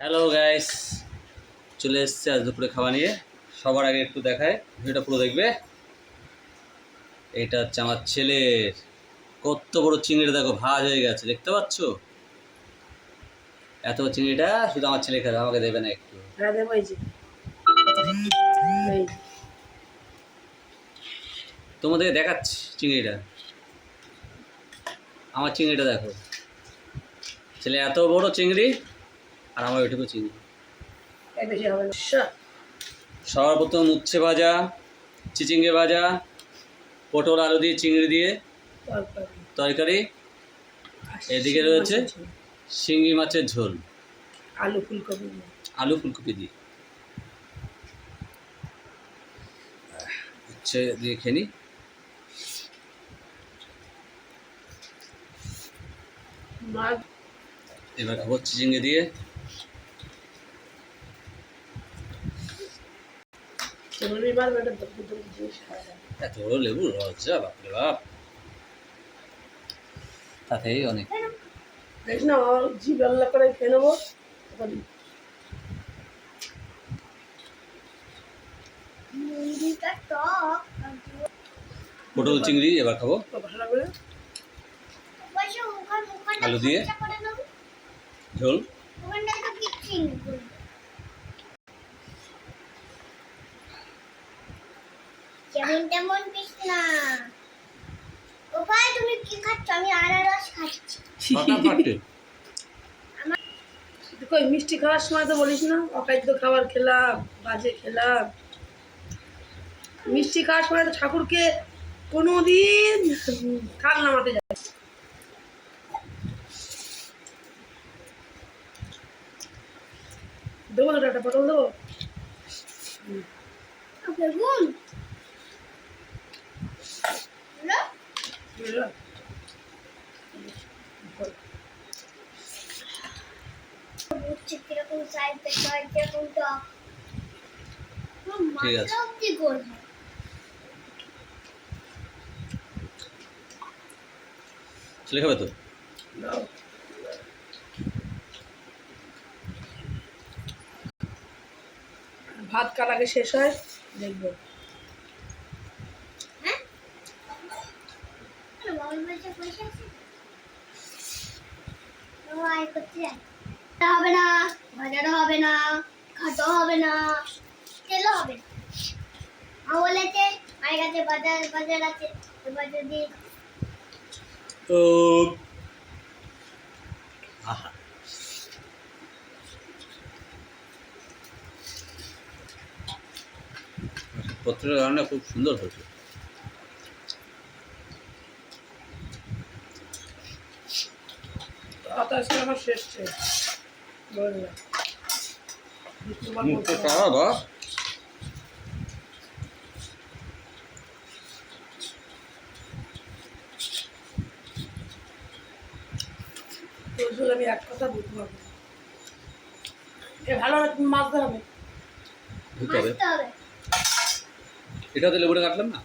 Hello guys চলে এসছে আজ দুপুরে খাওয়া নিয়ে। সবার আগে একটু দেখায় ভিডিওটা পুরো দেখবে। এটা হচ্ছে আমার ছেলের। কত বড় চিংড়ি দেখো ভাজ হয়ে গেছে দেখতে পাচ্ছ? এত চিংড়িটা শুধু আমার ছেলে খাবে আমাকে দেবে না একটু। হ্যাঁ দেবো এই যে। এই তোমাদের দেখাচ্ছি চিংড়িটা। আমার চিংড়িটা দেখো। ছেলে এত বড় চিংড়ি আর আমার ওইটুকু চিংড়ি এই বেশি হবে না। শ- সবার প্রথম উচ্ছে ভাজা চিচিঙ্গে ভাজা পটল আলু দিয়ে চিংড়ি দিয়ে তরকারি। এদিকে রয়েছে? শিঙ্গি মাছের ঝোল। আলু ফুলকপি আলু ফুলকপি দিয়ে। উচ্ছে দিয়ে মাছ। এবার খাব চিচিঙ্গে দিয়ে। জিনিস খাওয়া যায় এত বড় লেবু লজ্জা বাপরে বাপ। তাতেই অনেক। দেখিস না আমার জিভ আল্লাহ করে খেয়ে নেব। পটল চিংড়ি এবার খাব। আলু দিয়ে? ঝোল ওখানটা তো কিচ্ছু নেই যেমন তেমন পিস না ও ভাই তুমি কি খাচ্ছ? আমি আনারস খাচ্ছি। কই মিষ্টি খাওয়ার সময় তো বলিস না অকাদ্য খাবার খেলাম বাজে খেলাম। মিষ্টি খাওয়ার সময় তো ঠাকুরকে কোনো দিন খাল নামাতে যায় দেবো তো একটা পটল দেবো। ঠিক আছে। ভাত কার আগে শেষ হয় দেখব হ্যাঁ আরে বাবার বাড়িতে পয়সা আছে ও আয় করতে যায় হবে না ভাজাটা হবে না খাটো হবে না তেলও হবে না বলেছে মায়ের কাছে বাজার বাজার আছে এবার যদি আহা। পত্রের রান্না খুব সুন্দর হয়েছে। আজকে আমার শেষ বললাম আমি এক কথা বলতে পারব এ ভালো হবে। এটা তো লেবুটা কাটলাম না?